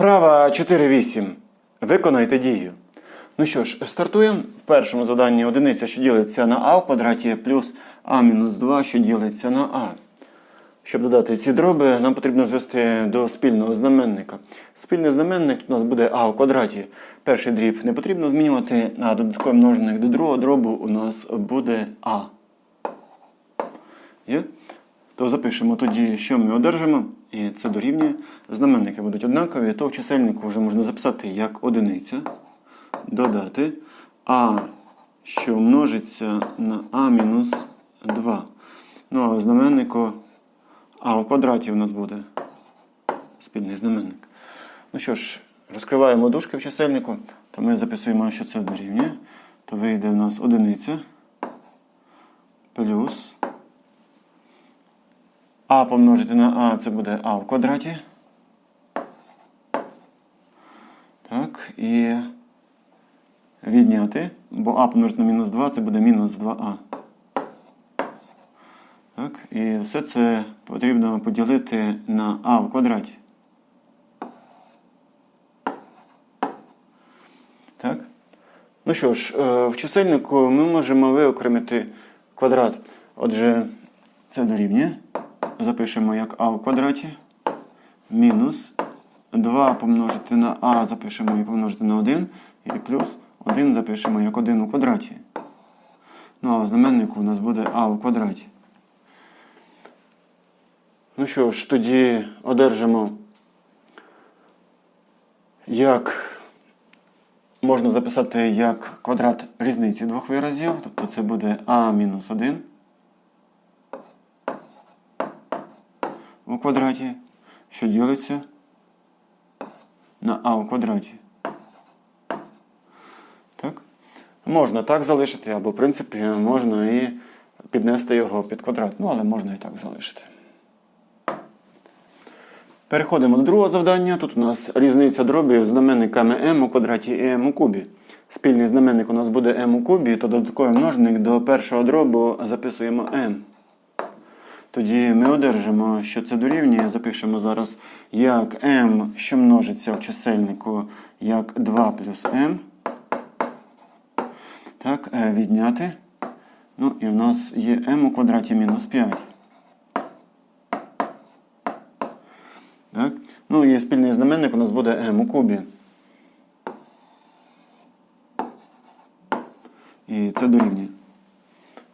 Вправа 4.8. Виконайте дію. Ну що ж, стартуємо. В першому заданні одиниця, що ділиться на а в квадраті, плюс а мінус 2, що ділиться на а. Щоб додати ці дроби, нам потрібно звести до спільного знаменника. Спільний знаменник у нас буде а в квадраті. Перший дріб не потрібно змінювати, а додатковий множник до другого дробу у нас буде а. Є? То запишемо тоді, що ми одержимо, і це дорівнює. Знаменники будуть однакові, то в чисельнику вже можна записати як одиниця, додати а, що множиться на а мінус 2. Ну а в знаменнику а в квадраті у нас буде спільний знаменник. Ну що ж, розкриваємо дужки в чисельнику, то ми записуємо, що це дорівнює. То вийде у нас одиниця плюс а помножити на а це буде а в квадраті. Так, і відняти, бо а помножити на мінус 2 це буде мінус 2а. Так, і все це потрібно поділити на а в квадраті. Так. Ну що ж, е, в чисельнику ми можемо виокремити квадрат. Отже, це дорівнює запишемо як а в квадраті. Мінус 2 помножити на а запишемо і помножити на 1. І плюс 1 запишемо як 1 у квадраті. Ну а в знаменнику у нас буде а в квадраті. Ну що ж, тоді одержимо, як можна записати як квадрат різниці двох виразів, тобто це буде а-1. У квадраті, що ділиться на а у квадраті. Так? Можна так залишити, або, в принципі, можна і піднести його під квадрат. Ну, але можна і так залишити. Переходимо до другого завдання. Тут у нас різниця дробів знаменниками m у квадраті і m у кубі. Спільний знаменник у нас буде m у кубі, то додатковий множник до першого дробу записуємо m. Тоді ми одержимо, що це дорівнює. Запишемо зараз як m, що множиться в чисельнику, як 2 плюс m. Так, е, відняти. Ну і в нас є m у квадраті мінус 5. Так? Ну і спільний знаменник у нас буде m у кубі. І це дорівнює.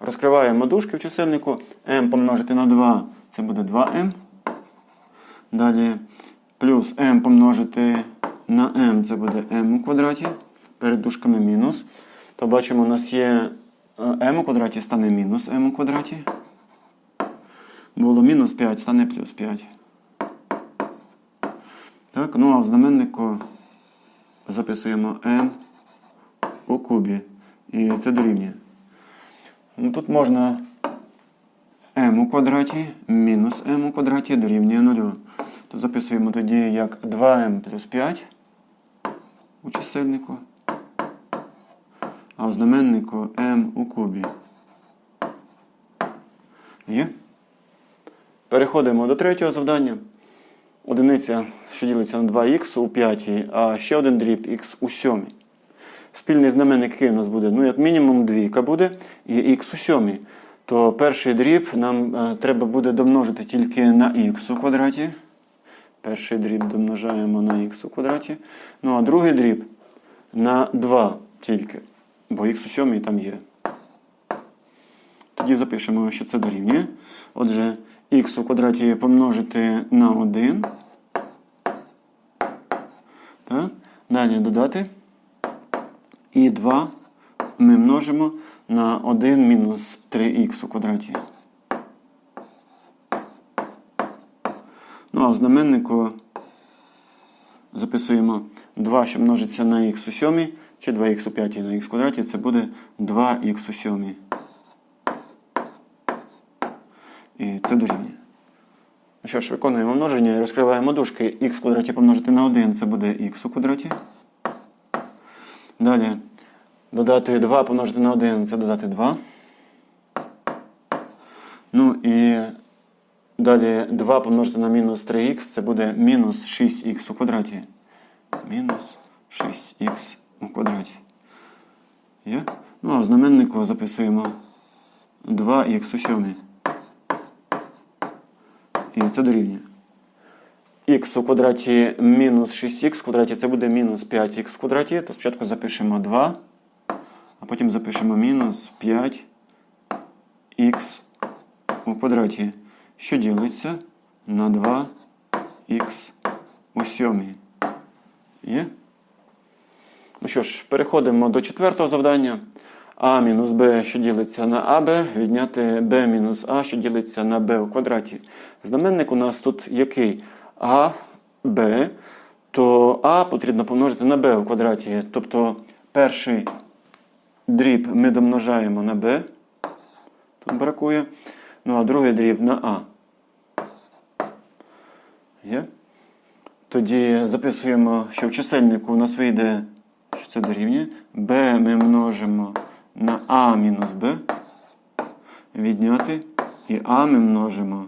Розкриваємо дужки в чисельнику. m помножити на 2 це буде 2m. Далі плюс m помножити на m це буде m у квадраті. Перед дужками мінус. То бачимо, у нас є е, m у квадраті стане мінус m у квадраті. Було мінус 5, стане плюс 5. Так, ну а в знаменнику записуємо m у кубі. І це дорівнює. Ну, Тут можна m у квадраті мінус m у квадраті дорівнює 0. То записуємо тоді як 2m плюс 5 у чисельнику, а в знаменнику m у кубі. Є? Переходимо до третього завдання. Одиниця, що ділиться на 2х у 5, а ще один дріб х у 7. Спільний знаменник який у нас буде? Ну, як мінімум двійка буде і х у 7. То перший дріб нам е, треба буде домножити тільки на х у квадраті. Перший дріб домножаємо на х у квадраті. Ну а другий дріб на 2 тільки. Бо х у 7 там є. Тоді запишемо, що це дорівнює. Отже, х у квадраті помножити на 1. Так. Далі додати. І 2 ми множимо на 1 мінус 3х у квадраті. Ну а в знаменнику записуємо 2, що множиться на х у 7, чи 2х у 5 на х квадраті, це буде 2х у 7. І це дорівнює. Ну що ж, виконуємо множення і розкриваємо дужки. х квадраті помножити на 1 це буде х у квадраті. Далі додати 2 помножити на 1 це додати 2. Ну і далі 2 помножити на мінус 3х це буде мінус 6х у квадраті. мінус 6х у квадраті. Є? Ну, а в знаменнику записуємо 2х у сьомій. І це дорівнює. Х у квадраті мінус 6х в квадраті це буде мінус 5х в квадраті. То спочатку запишемо 2, а потім запишемо мінус 5х у квадраті, що ділиться на 2х у сьомій. Є? Ну що ж, переходимо до четвертого завдання. А мінус Б, що ділиться на АБ, відняти Б мінус А, що ділиться на Б у квадраті. Знаменник у нас тут який? А, Б, то А потрібно помножити на Б у квадраті. Тобто перший дріб ми домножаємо на Б, тут бракує. Ну а другий дріб на А. Є? Тоді записуємо, що в чисельнику у нас вийде, що це дорівнює. b ми множимо на а мінус b. Відняти. І а ми множимо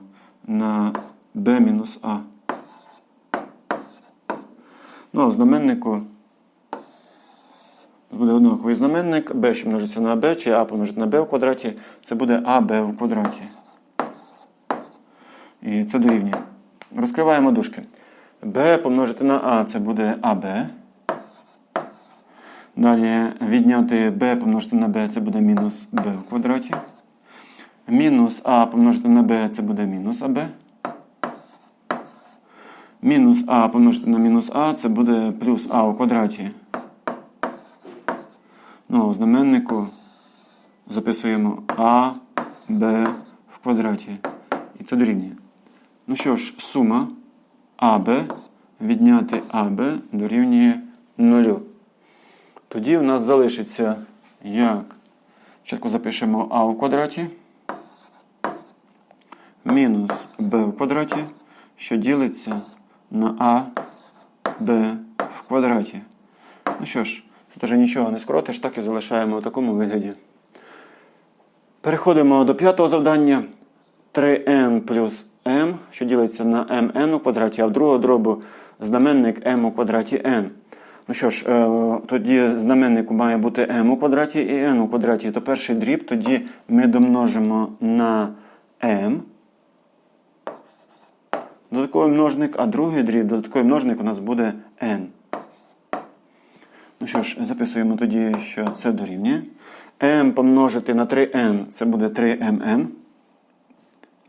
на b мінус а. Ну, а в знаменнику буде однаковий знаменник. b, що множиться на b, чи а помножити на b в квадраті, це буде аб в квадраті. І це дорівнює. Розкриваємо дужки. b помножити на а це буде АБ. Далі відняти b помножити на b це буде мінус b в квадраті. Мінус а помножити на b це буде мінус АБ. Мінус а помножити на мінус а це буде плюс а у квадраті. Ну, а у знаменнику записуємо а, b в квадраті. І це дорівнює. Ну що ж, сума АБ відняти АБ дорівнює 0. Тоді в нас залишиться як? Спочатку запишемо А у квадраті мінус Б в квадраті, що ділиться на А Б в квадраті. Ну що ж, тут вже нічого не скоротиш, так і залишаємо у такому вигляді. Переходимо до п'ятого завдання. 3n плюс m, що ділиться на mn у квадраті, а в другого дробу знаменник m у квадраті n. Ну що ж, е, тоді знаменнику має бути m у квадраті і n у квадраті. То перший дріб тоді ми домножимо на m. Додатковий множник, а другий дріб, додатковий множник у нас буде n. Ну що ж, записуємо тоді, що це дорівнює. m помножити на 3n це буде 3mn.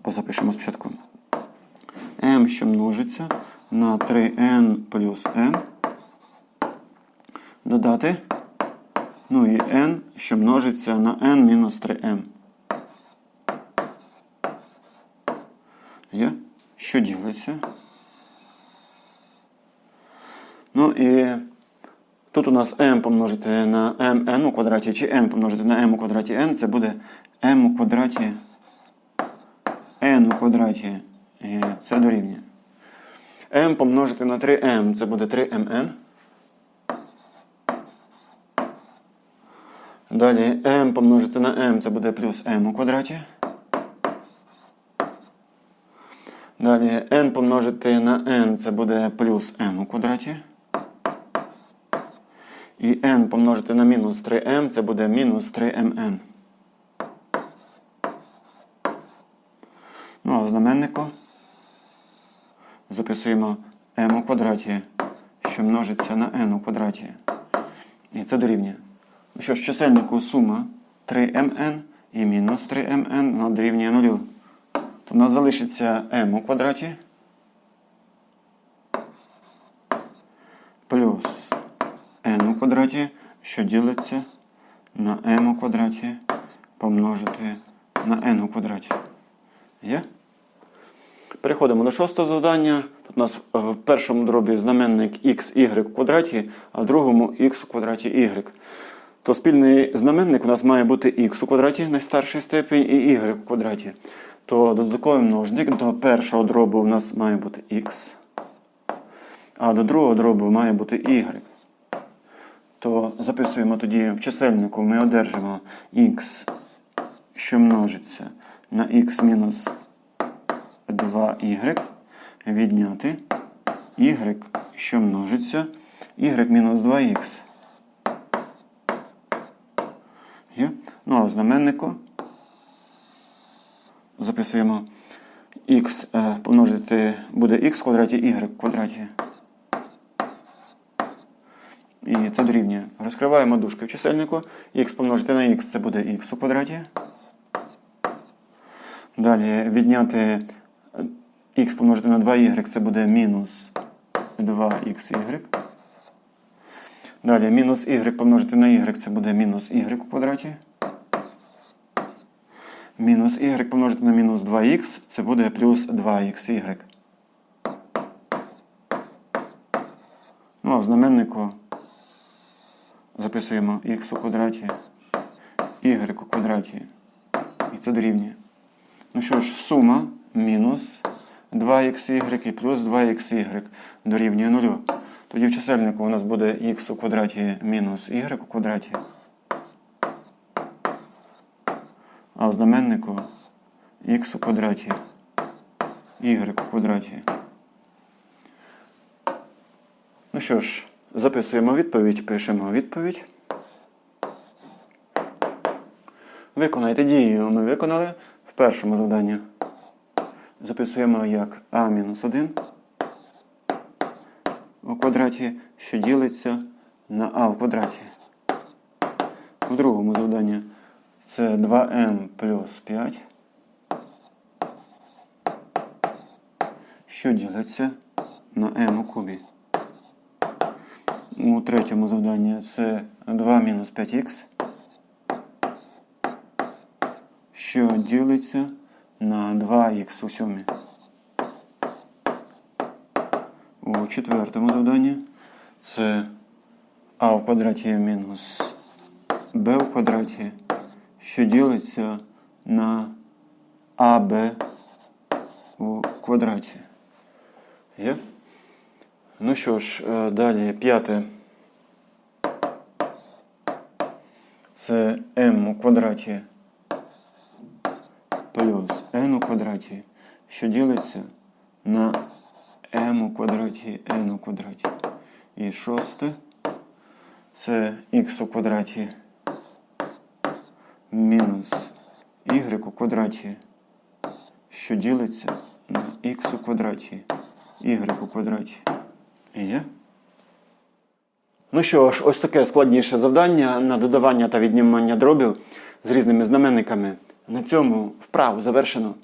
Позапишемо спочатку. m, що множиться на 3n плюс n. Додати. Ну і n, що множиться на n мінус 3m. Є? Що ділиться? Ну і тут у нас m помножити на mn у квадраті, чи n помножити на m у квадраті n, це буде m у квадраті n у квадраті. І це дорівнює. m помножити на 3m, це буде 3mn. Далі m помножити на m, це буде плюс m у квадраті. Далі n помножити на n, це буде плюс n у квадраті. І n помножити на мінус 3m, це буде мінус 3mn. Ну, а в знаменнику записуємо m у квадраті, що множиться на n у квадраті. І це дорівнює. Ну що ж, чисельнику сума 3mn і мінус 3mn на дорівнює 0. В нас залишиться m у квадраті плюс n у квадраті, що ділиться на m у квадраті помножити на n у квадраті. Є? Переходимо до шостого завдання. Тут у нас в першому дробі знаменник xy у квадраті, а в другому x у квадраті y. То спільний знаменник у нас має бути x у квадраті найстарший степень і y у квадраті. То додатковий множник до першого дробу у нас має бути x, а до другого дробу має бути y. То записуємо тоді в чисельнику, ми одержимо x, що множиться на x мінус 2y, відняти y, що множиться y мінус 2х. Ну а в знаменнику записуємо х е, помножити буде х в квадраті y в квадраті. І це дорівнює. Розкриваємо дужки в чисельнику. х помножити на х це буде х у квадраті. Далі відняти х помножити на 2y це буде мінус 2xy. Далі мінус y помножити на y це буде мінус y у квадраті. Мінус y помножити на мінус 2х це буде плюс 2xy. Ну а в знаменнику записуємо х у квадраті, y у квадраті. І це дорівнює. Ну що ж, сума мінус 2xy і плюс 2xy дорівнює 0. Тоді в чисельнику у нас буде х у квадраті мінус y у квадраті. А в знаменнику х у квадраті y у квадраті. Ну що ж, записуємо відповідь, пишемо відповідь. Виконайте дію. Ми виконали в першому завданні. Записуємо як а-1 у квадраті, що ділиться на а в квадраті. У другому завданні це 2m плюс 5, що ділиться на m у кубі. У третьому завданні це 2 мінус 5х, що ділиться на 2х у сьомій. У четвертому завданні це а в квадраті мінус b в квадраті, що ділиться на аб у квадраті. Є? Ну що ж, е, далі п'яте. Це m у квадраті плюс n у квадраті, що ділиться на m у квадраті n у квадраті. І шосте це х у квадраті мінус y у квадраті, що ділиться на х у квадраті, y у квадраті. Є? Ну що ж, ось таке складніше завдання на додавання та віднімання дробів з різними знаменниками. На цьому вправу завершено.